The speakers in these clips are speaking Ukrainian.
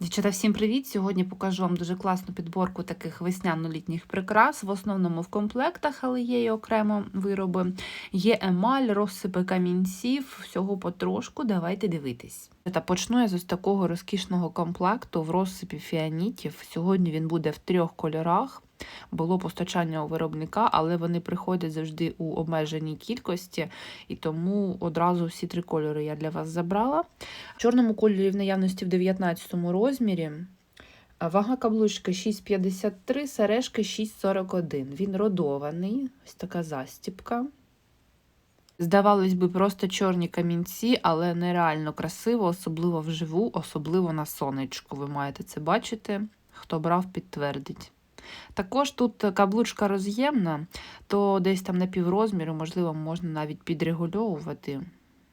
Дівчата, всім привіт! Сьогодні покажу вам дуже класну підборку таких весняно-літніх прикрас. В основному в комплектах, але є і окремо вироби. Є емаль, розсипи камінців, всього потрошку. Давайте дивитись. Та почну я з ось такого розкішного комплекту в розсипі фіанітів. Сьогодні він буде в трьох кольорах. Було постачання у виробника, але вони приходять завжди у обмеженій кількості, і тому одразу всі три кольори я для вас забрала. В чорному кольорі в наявності в 19 розмірі. Вага каблучки 6,53, сережки 6,41. Він родований, ось така застіпка. Здавалось би, просто чорні камінці, але нереально красиво, особливо вживу, особливо на сонечку. Ви маєте це бачити. Хто брав, підтвердить. Також тут каблучка роз'ємна, то десь там на піврозміру, можливо, можна навіть підрегульовувати,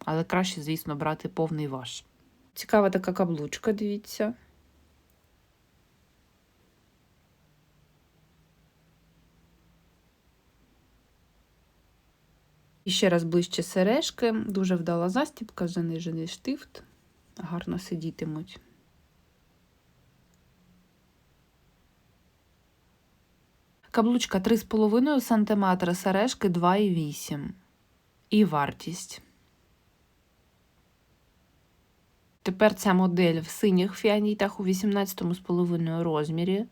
але краще, звісно, брати повний ваш. Цікава така каблучка, дивіться. І ще раз ближче сережки, дуже вдала застібка, занижений штифт, гарно сидітимуть. Каблучка 3,5 см, сережки 2,8 і вартість. Тепер ця модель в синіх фіанітах у 18,5 розмірі.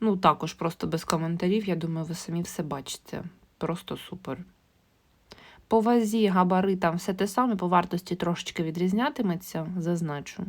Ну, також просто без коментарів, я думаю, ви самі все бачите. Просто супер. По вазі, габаритам все те саме, по вартості трошечки відрізнятиметься, зазначу.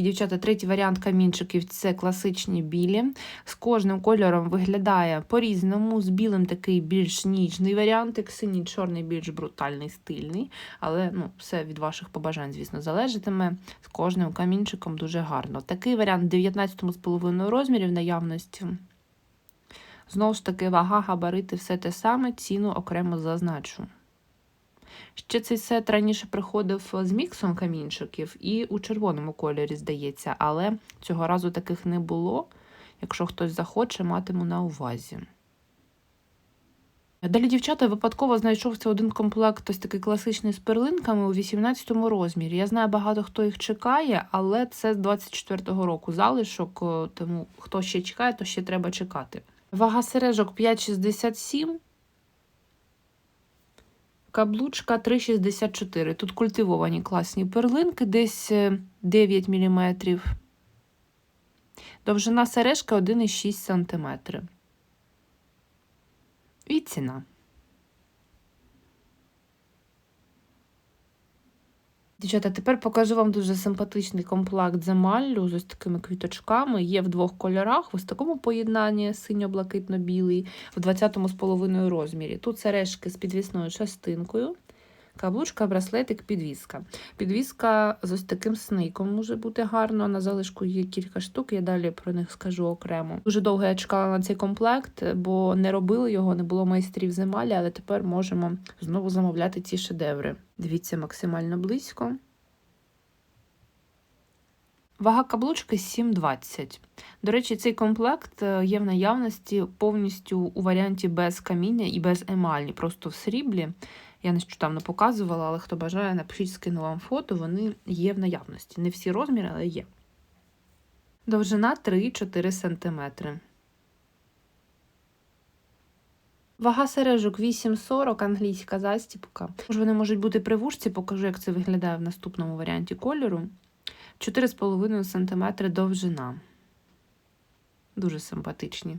І, дівчата, третій варіант камінчиків це класичні білі. З кожним кольором виглядає по-різному. З білим такий більш ніжний варіантик, синій, чорний, більш брутальний, стильний. Але ну, все від ваших побажань, звісно, залежатиме. З кожним камінчиком дуже гарно. Такий варіант в 19,5 розмірі в наявності. Знову ж таки, вага, габарити, все те саме, ціну окремо зазначу. Ще цей сет раніше приходив з міксом камінчиків і у червоному кольорі, здається, але цього разу таких не було. Якщо хтось захоче, матиму на увазі. Далі, дівчата, випадково знайшовся один комплект ось такий класичний з перлинками у 18 розмірі. Я знаю, багато хто їх чекає, але це з 24-го року залишок, тому хто ще чекає, то ще треба чекати. Вага сережок 5,67. Каблучка 3,64. Тут культивовані класні перлинки, десь 9 мм. Довжина сережки 1,6 см. І ціна. Дівчата, тепер покажу вам дуже симпатичний комплект з емаллю з ось такими квіточками. Є в двох кольорах, в ось такому поєднанні синьо-блакитно-білий, в 20,5 розмірі. Тут сережки з підвісною частинкою, каблучка, браслетик, підвіска. Підвіска з ось таким сником може бути гарно. На залишку є кілька штук, я далі про них скажу окремо. Дуже довго я чекала на цей комплект, бо не робили його, не було майстрів з емалі, але тепер можемо знову замовляти ці шедеври. Дивіться максимально близько. Вага каблучки 7,20. До речі, цей комплект є в наявності повністю у варіанті без каміння і без емалі, просто в сріблі. Я нещодавно показувала, але хто бажає, напишіть, скину вам фото, вони є в наявності. Не всі розміри, але є. Довжина 3-4 см. Вага сережок 8,40, англійська застіпка. Вони можуть бути при вушці, покажу, як це виглядає в наступному варіанті кольору. 4,5 см довжина. Дуже симпатичні.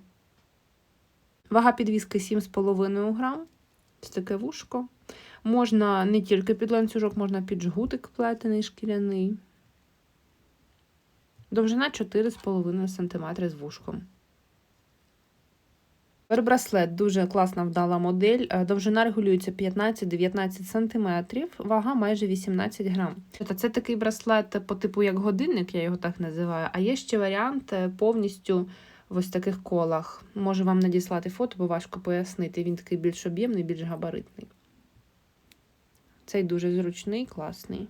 Вага підвіски 7,5 грам. Ось таке вушко. Можна не тільки під ланцюжок, можна під жгутик плетений шкіряний. Довжина 4,5 см з вушком. Браслет дуже класна вдала модель. Довжина регулюється 15-19 см, вага майже 18 грам. Це такий браслет по типу як годинник, я його так називаю. А є ще варіант повністю в ось таких колах. Можу вам надіслати фото, бо важко пояснити. Він такий більш об'ємний, більш габаритний. Цей дуже зручний, класний.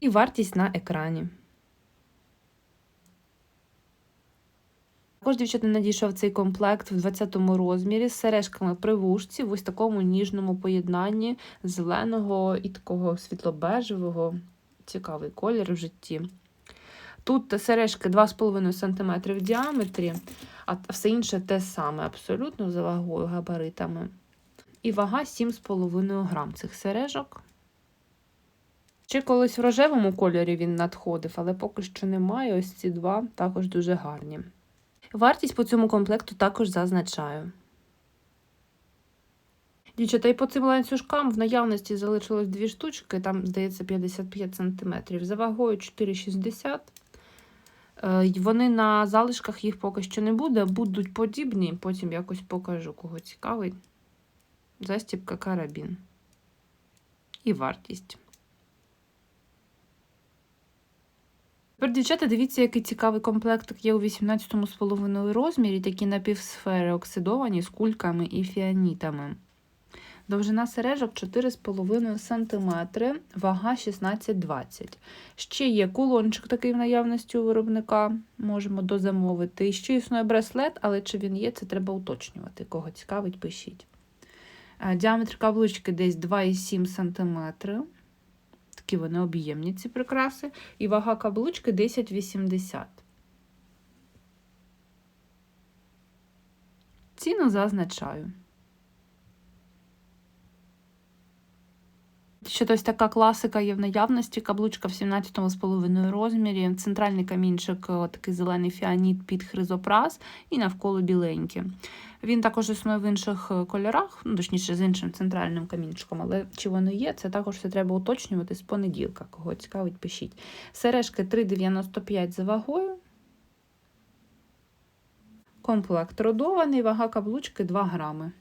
І вартість на екрані. Також дівчата надійшов цей комплект в 20-му розмірі з сережками при вушці в ось такому ніжному поєднанні зеленого і такого світло-бежевого. Цікавий колір в житті. Тут сережки 2,5 см в діаметрі, а все інше те саме, абсолютно за вагою, габаритами. І вага 7,5 грам цих сережок. Ще колись в рожевому кольорі він надходив, але поки що немає. Ось ці два також дуже гарні. Вартість по цьому комплекту також зазначаю. Дівчата, і по цим ланцюжкам в наявності залишилось дві штучки, там, здається, 55 см. За вагою 4,60 Е, Вони на залишках їх поки що не буде, будуть подібні, потім якось покажу, кого цікавить. Застібка карабін. І вартість. Тепер, дівчата, дивіться, який цікавий комплектик є у 18,5 розмірі, такі напівсфери оксидовані з кульками і фіанітами. Довжина сережок 4,5 см, вага 16,20 Ще є кулончик такий в наявності у виробника, можемо дозамовити. І ще існує браслет, але чи він є, це треба уточнювати. Кого цікавить, пишіть. Е, Діаметр каблучки десь 2,7 см. Такі вони об'ємні, ці прикраси. І вага каблучки 10,80. Ціну зазначаю. Ще ось така класика є в наявності, каблучка в 17,5 розмірі, центральний камінчик, такий зелений фіаніт під хризопраз і навколо біленький. Він також існує в інших е, кольорах, ну, точніше, з іншим центральним камінчиком, але чи воно є, це також все треба уточнювати з понеділка. Кого цікавить, пишіть. Сережки 3,95 за вагою. Комплект родований, вага каблучки 2 грами.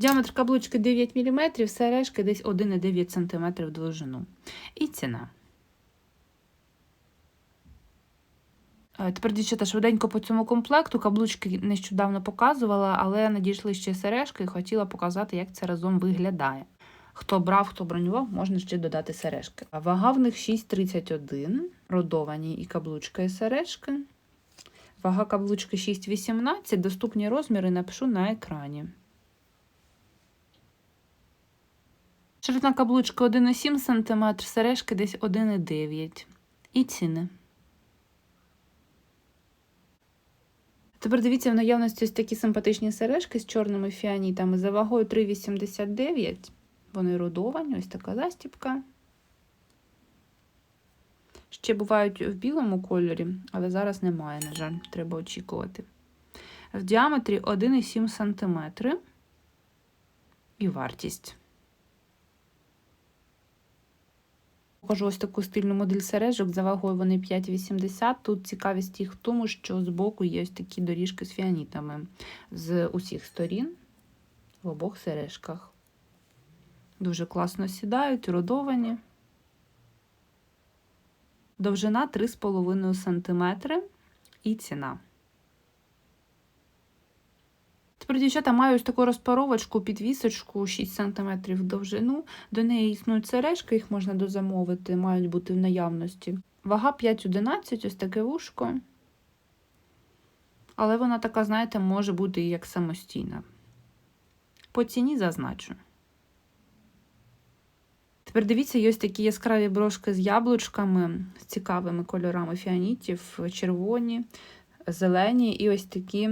Діаметр каблучки 9 мм, сережки десь 1,9 см в довжину. І ціна. Е, Тепер, дівчата, швиденько по цьому комплекту. Каблучки нещодавно показувала, але надійшли ще сережки і хотіла показати, як це разом виглядає. Хто брав, хто бронював, можна ще додати сережки. Вага в них 6,31, родовані і каблучка і сережки. Вага каблучки 6,18, доступні розміри напишу на екрані. Ширина каблучки 1,7 см, сережки десь 1,9 І ціни. Тепер дивіться, в наявності ось такі симпатичні сережки з чорними фіанітами за вагою 3,89. Вони родовані, ось така застіпка. Ще бувають в білому кольорі, але зараз немає, на жаль, треба очікувати. В діаметрі 1,7 см. І вартість. Покажу ось таку стильну модель сережок. За вагою вони 5,80. Тут цікавість їх в тому, що збоку є ось такі доріжки з фіанітами з усіх сторін в обох сережках. Дуже класно сідають, родовані. Довжина 3,5 см і ціна. Тепер, дівчата, маю ось таку розпаровочку, підвісочку 6 см довжину. До неї існують сережки, їх можна дозамовити, мають бути в наявності. Вага 5,11, ось таке вушко. Але вона така, знаєте, може бути і як самостійна. По ціні зазначу. Тепер дивіться, є ось такі яскраві брошки з яблучками, з цікавими кольорами фіанітів, червоні, зелені і ось такі.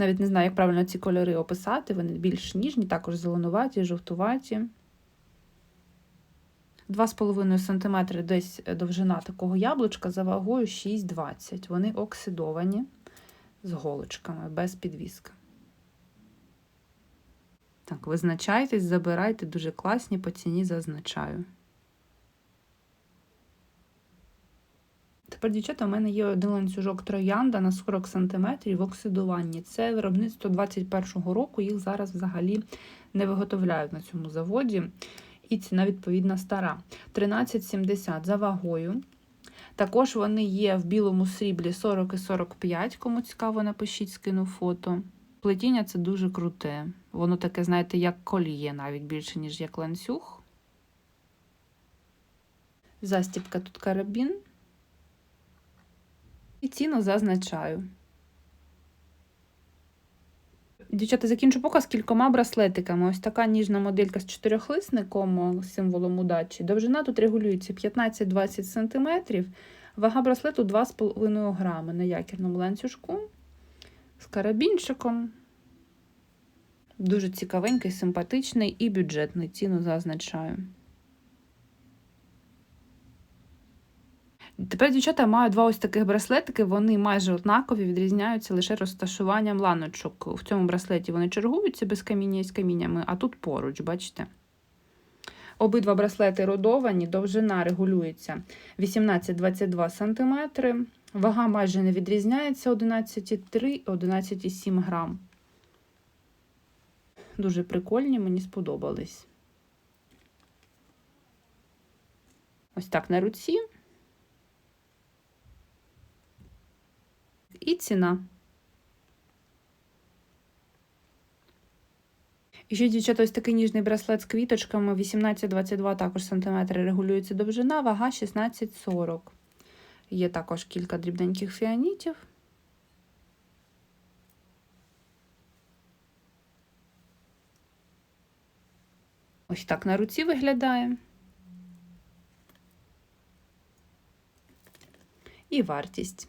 Навіть не знаю, як правильно ці кольори описати, вони більш ніжні, також зеленуваті, жовтуваті. 2,5 см десь довжина такого яблучка за вагою 6,20. Вони оксидовані з голочками, без підвіска. Так, визначайтесь, забирайте, дуже класні, по ціні зазначаю. Тепер, дівчата, у мене є один ланцюжок троянда на 40 см в оксидуванні. Це виробництво 21-го року, їх зараз взагалі не виготовляють на цьому заводі. І ціна, відповідна, стара. 13,70 за вагою. Також вони є в білому сріблі 40 і 45, кому цікаво, напишіть, скину фото. Плетіння це дуже круте. Воно таке, знаєте, як коліє, навіть більше, ніж як ланцюг. Застіпка тут карабін. І ціну зазначаю. Дівчата, закінчу показ кількома браслетиками. Ось така ніжна моделька з чотирьохлисником, символом удачі. Довжина тут регулюється 15-20 см. Вага браслету 2,5 грами на якірному ланцюжку з карабінчиком. Дуже цікавенький, симпатичний і бюджетний. Ціну зазначаю. Тепер дівчата маю два ось таких браслетики. Вони майже однакові, відрізняються лише розташуванням ланочок. В цьому браслеті вони чергуються без каміння і з каміннями, а тут поруч, бачите? Обидва браслети родовані, довжина регулюється 18-22 см. Вага майже не відрізняється 11,3-11,7 грам. Дуже прикольні, мені сподобались. Ось так на руці. І ціна. І ще, дівчата, ось такий ніжний браслет з квіточками 18-22 також сантиметри регулюється довжина, вага 16-40. Є також кілька дрібненьких фіанітів. Ось так на руці виглядає. І вартість.